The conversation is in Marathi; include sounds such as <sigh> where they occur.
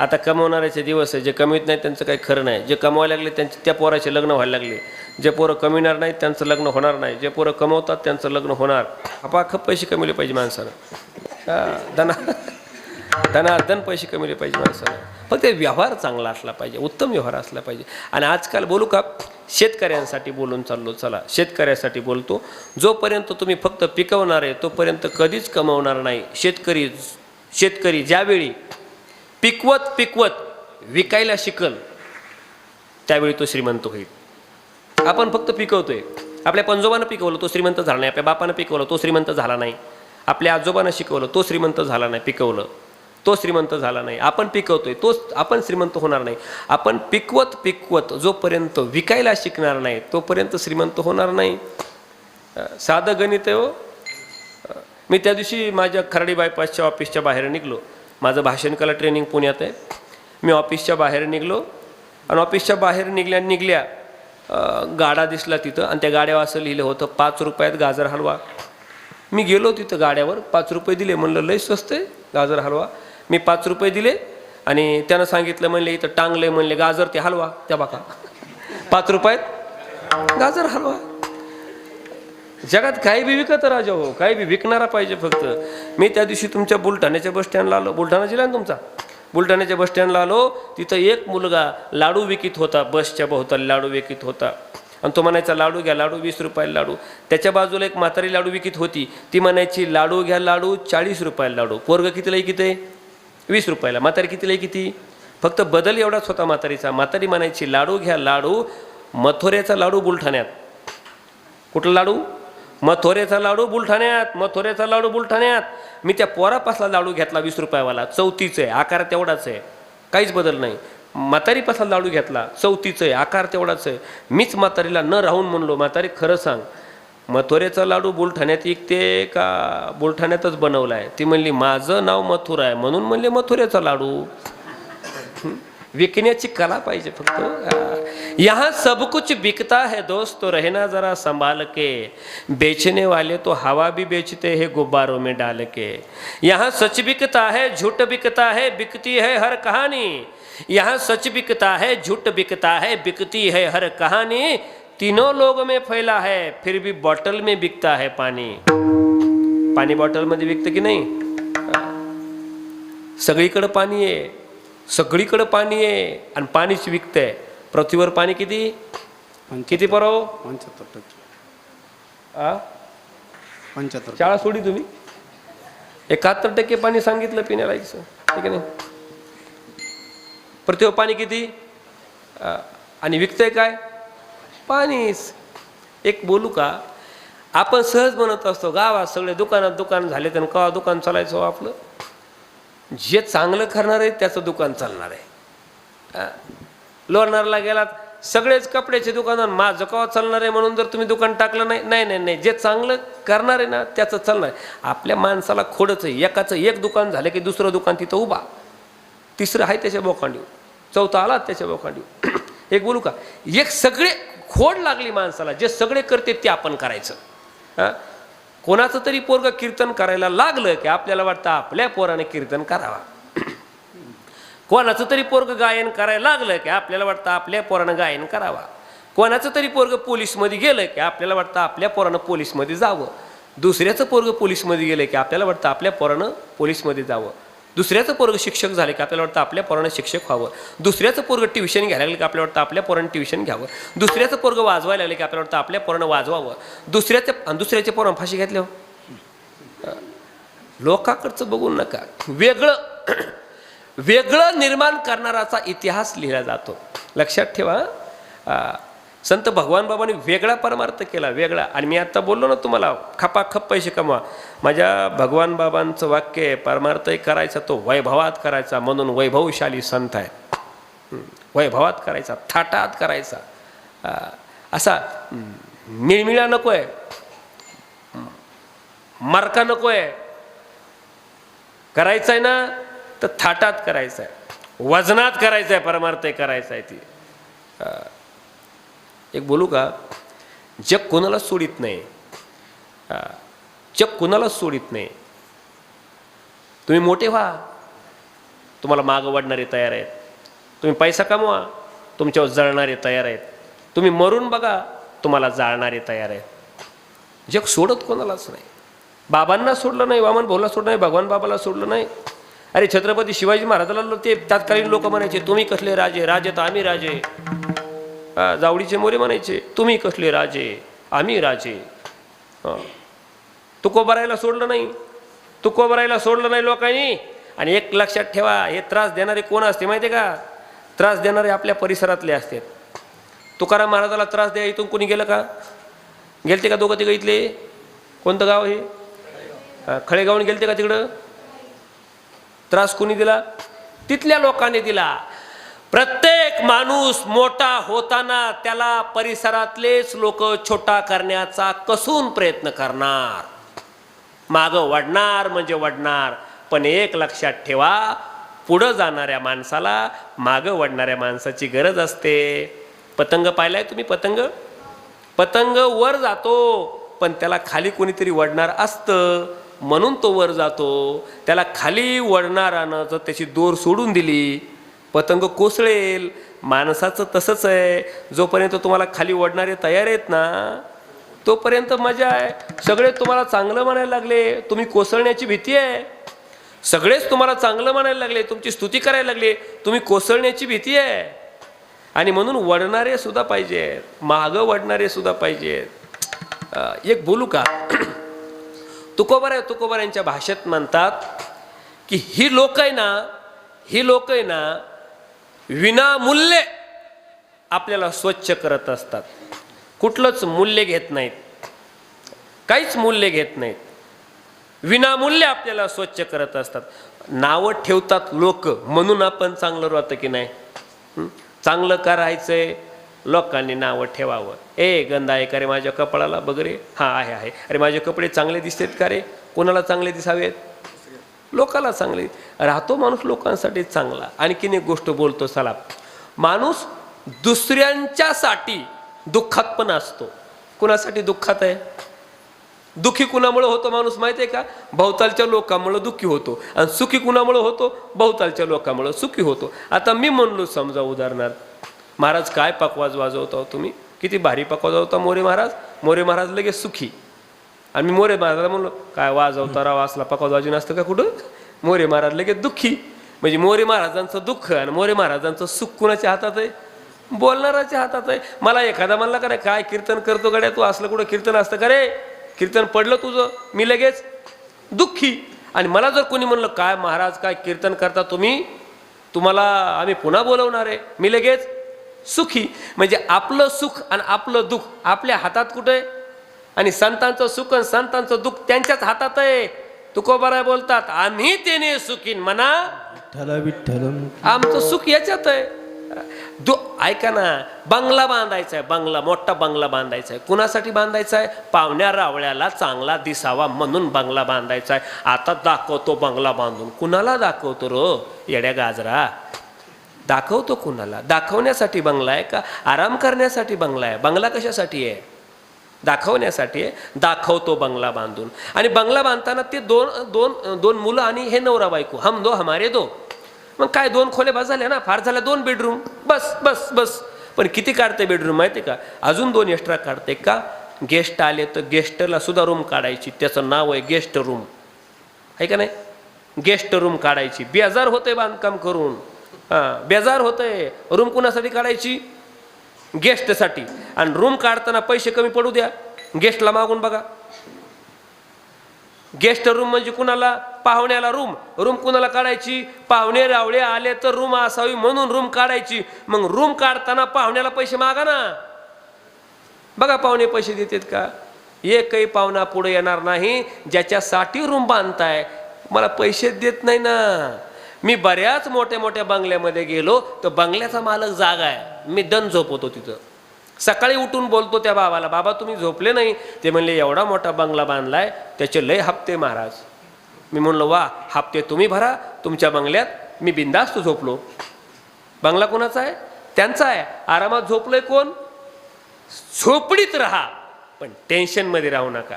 आता कमवणाऱ्याचे दिवस आहे जे कमीत नाही त्यांचं काही खरं नाही. जे कमवायला लागले त्यांचे त्या पोराचे लग्न व्हायला लागले. जे पोरं कमिणार नाहीत त्यांचं लग्न होणार नाही. जे पोरं कमवतात त्यांचं लग्न होणार. आपाखप पैसे कमवले पाहिजे माणसानं. धना धनार्दन पैसे कमवले पाहिजे माणसानं. फक्त व्यवहार चांगला असला पाहिजे उत्तम व्यवहार असला पाहिजे. आणि आजकाल बोलू का शेतकऱ्यांसाठी बोलून चाललो चला. शेतकऱ्यासाठी बोलतो. जोपर्यंत तुम्ही फक्त पिकवणार आहे तोपर्यंत कधीच कमवणार नाही. शेतकरी शेतकरी ज्यावेळी पिकवत पिकवत विकायला शिकल त्यावेळी तो श्रीमंत होईल. आपण फक्त पिकवतोय. आपल्या पंजोबानं पिकवलं तो श्रीमंत झाला नाही. आपल्या बापानं पिकवलं तो श्रीमंत झाला नाही. आपल्या आजोबानं शिकवलं तो श्रीमंत झाला नाही पिकवलं. तो श्रीमंत झाला नाही. आपण पिकवतोय तोच आपण श्रीमंत होणार नाही. आपण पिकवत पिकवत जोपर्यंत विकायला शिकणार नाही तोपर्यंत श्रीमंत होणार नाही. साधं गणित आहे हो. मी त्या दिवशी माझ्या खराडी बायपासच्या ऑफिसच्या बाहेर निघलो. माझं भाषण कला ट्रेनिंग पुण्यात आहे. मी ऑफिसच्या बाहेर निघलो. आणि ऑफिसच्या बाहेर निघल्या निघल्या गाडा दिसला तिथं आणि त्या गाड्यावर असं लिहिलं होतं पाच रुपयात गाजर हलवा. मी गेलो तिथं गाड्यावर पाच रुपये दिले. म्हणलं लय स्वस्त आहे गाजर हलवा. मी पाच रुपये दिले आणि त्यानं सांगितलं म्हणले इथं टांगले म्हणले गाजर ते हलवा त्या बाका पाच रुपयात गाजर हलवा. जगात काही बी विकत राजा हो काही बी विकणारा पाहिजे फक्त. मी त्या दिवशी तुमच्या बुलढाण्याच्या बस स्टँडला आलो. बुलढाणा जिल्हा ना तुमचा? बुलढाण्याच्या बस स्टँडला आलो. तिथं एक मुलगा लाडू विकित होता बसच्या भोवताली लाडू विकित होता. आणि तो म्हणायचा लाडू घ्या लाडू वीस रुपयाला लाडू. त्याच्या बाजूला एक म्हातारी लाडू विकित होती. ती म्हणायची लाडू घ्या लाडू चाळीस रुपयाला लाडू. पोरग कितीला किती आहे? वीस रुपयाला. म्हातारी कितीला किती? फक्त बदल एवढाच होता म्हातारीचा. म्हातारी म्हणायची लाडू घ्या लाडू मथुऱ्याचा लाडू बुलढाण्यात. कुठला लाडू? मथोरेचा लाडू बुलठाण्यात मथोरेचा लाडू बुलठाण्यात मी त्या पोरापासला लाडू घेतला वीस रुपयावाला. चौथीचं आहे आकार तेवढाच आहे. काहीच बदल नाही. म्हातारीपासला लाडू घेतला चौथीचं आहे आकार तेवढाच आहे. मीच म्हातारीला न राहून म्हणलो म्हातारी खरं सांग. मथुरेचा लाडू बुलठाण्यात एक ते का? बुलठाण्यातच बनवला आहे ती म्हणली माझं नाव मथुरा आहे. म्हणून म्हणले मथुरेचा लाडू. विकण्याची कला पाहिजे फक्त. यहाँ सब कुछ बिकता है दोस्त तो रहना जरा संभाल के। बेचने वाले तो हवा भी बेचते हैं गुब्बारों में डाल के। यहाँ सच बिकता है, झूठ बिकता है, बिकती है हर कहानी। यहाँ सच बिकता है, झूठ बिकता है, बिकती है हर कहानी। तीनों लोगों में फैला है, फिर भी बॉटल में बिकता है पानी। पानी पाणी बॉटलमध्ये विकतं की नाही? सगळीकडं पाणी आहे, सगळीकडं पाणी आहे आणि पाणीच विकतंय। पृथ्वीवर पाणी किती? किती परव? पंच्याहत्तर टक्के. आ? पंच्याहत्तर शाळा सोडी तुम्ही? एकाहत्तर टक्के पाणी सांगितलं पिण्यालायचं ठीक आहे नाही पृथ्वीवर पाणी किती? आणि विकतंय काय? पाणीच. एक बोलू का? आपण सहज म्हणत असतो गावात सगळे दुकानात दुकान झाले तर कवा दुकान चालायचं हो आपलं? जे चांगलं करणार आहे त्याचं दुकान चालणार आहे. लोणारला गेलात सगळेच कपड्याचे दुकान माझं कवा चालणार आहे म्हणून जर तुम्ही दुकान टाकलं नाही नाही नाही नाही. जे चांगलं करणार आहे ना त्याचं चालणार आपल्या माणसाला खोडचं आहे. एकाचं एक दुकान झालं की दुसरं दुकान तिथं उभा. तिसरं आहे त्याच्या बोकांडीव चौथा आला त्याच्या बोकांडीव <clears throat> एक बोलू का? एक सगळे खोड लागली माणसाला. जे सगळे करते ते आपण करायचं. हां? कोणाचं तरी पोरगं कीर्तन करायला लागलं की आपल्याला वाटतं आपल्या पोराने कीर्तन करावा. कोणाचं तरी पोरग गायन करायला लागलं की आपल्याला वाटतं आपल्या पोरानं गायन करावा. कोणाचं तरी पोरग पोलीसमध्ये गेलं की आपल्याला वाटतं आपल्या पोरानं पोलीसमध्ये जावं. दुसऱ्याचं पोरग पोलीसमध्ये गेलं की आपल्याला वाटतं आपल्या पोरानं पोलीसमध्ये जावं. दुसऱ्याचं पोरग शिक्षक झालं की आपल्याला वाटतं आपल्या पोरानं शिक्षक व्हावं. दुसऱ्याचं पोरग ट्युशन घ्यायला लागलं की आपल्याला वाटतं आपल्या पोरानं ट्युशन घ्यावं. दुसऱ्याचं पोरग वाजवायला लागलं की आपल्याला वाटतं आपल्या पोरानं वाजवावं. दुसऱ्याच्या दुसऱ्याचे दुसऱ्याच्या पोरानं फाशी घेतल्या लोकाकडचं बघून नका. वेगळं वेगळं निर्माण करणाराचा इतिहास लिहिला जातो. लक्षात ठेवा संत भगवान बाबांनी वेगळा परमार्थ केला वेगळा. आणि मी आत्ता बोललो ना तुम्हाला खपाखप पैसे कमवा. माझ्या भगवान बाबांचं वाक्य आहे परमार्थही करायचा तो वैभवात करायचा म्हणून वैभवशाली संत आहे वैभवात करायचा थाटात करायचा. असा मिळमिळा नको आहे. मार्का नको आहे. करायचं आहे ना तर थाटात करायचं आहे वजनात करायचं आहे परमार्थ करायचं आहे ती. एक बोलू का? जग कोणाला सोडित नाही? जग कोणाला सोडित नाही? तुम्ही मोठे व्हा. तुम्हाला मागं वाढणारे तयार आहेत. तुम्ही पैसा कमवा. तुमच्यावर जळणारे तयार आहेत. तुम्ही मरून बघा. तुम्हाला जाळणारे तयार आहेत. जग सोडत कोणालाच नाही. बाबांना सोडलं नाही वामन भाऊला सोडलं नाही भगवान बाबाला सोडलं नाही. अरे छत्रपती शिवाजी महाराजाला लो- ते तत्कालीन लोक म्हणायचे तुम्ही कसले राजे? राजे तर आम्ही राजे. जावडीचे मोरे म्हणायचे तुम्ही कसले राजे? आम्ही राजे. हा. तुकोबरायला सोडलं नाही. तुकोबरायला सोडलं नाही लोकांनी. आणि एक लक्षात ठेवा हे त्रास देणारे कोण असते माहिती आहे का? त्रास देणारे आपल्या परिसरातले असतात तुकाराम महाराजाला त्रास द्या इथून कोणी गेलं का? गेलते का दोघं तिघं इथले? कोणतं गाव हे? खळेगावून गेलते का तिकडं? त्रास कोणी दिला? तिथल्या लोकांनी दिला. प्रत्येक माणूस मोठा होताना त्याला परिसरातलेच लोक छोटा करण्याचा कसून प्रयत्न करणार. मागं वडणार म्हणजे वडणार पण एक लक्षात ठेवा पुढं जाणाऱ्या माणसाला मागं वडणाऱ्या माणसाची गरज असते. पतंग पाहिलाय तुम्ही पतंग? पतंग वर जातो पण त्याला खाली कोणीतरी वडणार असतं. म्हणून तो वर जातो. त्याला खाली वळणारानं जर त्याची दोर सोडून दिली पतंग कोसळेल माणसाचं तसंच आहे. जोपर्यंत तुम्हाला खाली वडणारे तयार आहेत ना तोपर्यंत मजा आहे. सगळे तुम्हाला चांगलं म्हणायला लागले. तुम्ही कोसळण्याची भीती आहे. सगळेच तुम्हाला चांगलं म्हणायला लागले. तुमची स्तुती करायला लागले. तुम्ही कोसळण्याची भीती आहे. आणि म्हणून वडणारे सुद्धा पाहिजेत. मागं वडणारे सुद्धा पाहिजेत. एक बोलू का? तुकोबार तुकोबार यांच्या भाषेत म्हणतात की ही लोक आहे ना ही लोक आहे ना विनामूल्य आपल्याला स्वच्छ करत असतात. कुठलंच मूल्य घेत नाहीत. काहीच मूल्य घेत नाहीत. विनामूल्य आपल्याला स्वच्छ करत असतात. नावं ठेवतात लोक म्हणून आपण चांगलं राहतं की नाही? हं? चांगलं करायचंय लोकांनी नावं ठेवावं. ए गंदा आहे का रे माझ्या कपाळाला? बघ रे हां आहे आहे. अरे माझे कपडे चांगले दिसतात का रे? कोणाला चांगले दिसावेत? लोकाला चांगले. राहतो माणूस लोकांसाठी चांगला. आणखीन एक गोष्ट बोलतो चला. माणूस दुसऱ्यांच्यासाठी दुःखात पण असतो. कुणासाठी दुःखात आहे? दुःखी कुणामुळं होतो माणूस माहिती आहे का? भवतालच्या लोकांमुळं दुःखी होतो. आणि सुखी कुणामुळं होतो? भवतालच्या लोकांमुळं सुखी होतो. आता मी म्हणलो समजा उदाहरणार्थ महाराज काय पकवाज वाजवता हो तुम्ही? किती भारी पकवाज होता मोरे महाराज? मोरे महाराज लगेच सुखी. आणि मी मोरे महाराजला म्हणलो काय वाजवता राव? असला पकवाज वाजून असतं का कुठं? मोरे महाराज लगेच दुःखी. म्हणजे मोरे महाराजांचं दुःख आणि मोरे महाराजांचं सुख कुणाच्या हातात आहे? बोलणाराच्या हातात आहे. मला एखादा म्हणला का रे काय कीर्तन करतो गड्या तू? असलं कुठं कीर्तन असतं का रे? कीर्तन पडलं तुझं? मी लगेच दुःखी. आणि मला जर कोणी म्हणलं काय महाराज काय कीर्तन करता तुम्ही? तुम्हाला आम्ही पुन्हा बोलवणार आहे. मी लगेच सुखी. म्हणजे आपलं सुख आणि आपलं दुःख आपल्या हातात कुठं? आहे आणि संतांचं सुख आणि संतांचं दुःख त्यांच्याच हातात आहे. तुकोबाराय बोलतात आम्ही त्याने सुखीन. म्हणा आमचं सुख याच्यात आहे. दो ऐका ना बंगला बांधायचा आहे बंगला मोठा बंगला बांधायचा आहे कुणासाठी बांधायचा आहे पाहुण्या रावळ्याला चांगला दिसावा म्हणून बंगला बांधायचा आहे आता दाखवतो बंगला बांधून. कुणाला दाखवतो रो? येड्या गाजरा. दाखवतो कुणाला? दाखवण्यासाठी बंगला आहे का? आराम करण्यासाठी बंगला आहे? बंगला कशासाठी आहे? दाखवण्यासाठी आहे. दाखवतो बंगला बांधून. आणि बंगला बांधताना ते दोन दोन दोन मुलं आणि हे नवरा बायको. हम दो हमारे दो. मग काय दोन खोले बस झाल्या ना? फार झाल्या दोन बेडरूम बस बस बस. पण किती काढते बेडरूम माहिती आहे का? अजून दोन एक्स्ट्रा काढते का? गेस्ट आले तर गेस्टला सुद्धा रूम काढायची. त्याचं नाव आहे गेस्ट रूम आहे का नाही? गेस्ट रूम काढायची. बेजार होते बांधकाम करून. हां बेजार होतंय. रूम कुणासाठी काढायची? गेस्टसाठी आणि रूम काढताना पैसे कमी पडू द्या. गेस्टला मागून बघा. गेस्ट रूम म्हणजे कुणाला? पाहुण्याला रूम रूम कुणाला काढायची? पाहुणे रावळे आले तर रूम असावी म्हणून रूम काढायची. मग रूम काढताना पाहुण्याला पैसे मागा ना. बघा पाहुणे पैसे देतात का? एकही पाहुणा पुढे येणार नाही. ज्याच्यासाठी रूम बांधताय. मला पैसे देत नाही ना. मी बऱ्याच मोठ्या मोठ्या बंगल्यामध्ये गेलो तर बंगल्याचा मालक जागा आहे. मी दन झोपवतो तिथं. सकाळी उठून बोलतो त्या बाबाला बाबा तुम्ही झोपले नाही? ते म्हणले एवढा मोठा बंगला बांधलाय त्याचे लय हप्ते महाराज. मी म्हणलो वा हप्ते तुम्ही भरा तुमच्या बंगल्यात मी बिंदास्त झोपलो. बंगला कोणाचा आहे? त्यांचा आहे. आरामात झोपलोय कोण? झोपडीत राहा पण टेन्शनमध्ये राहू नका.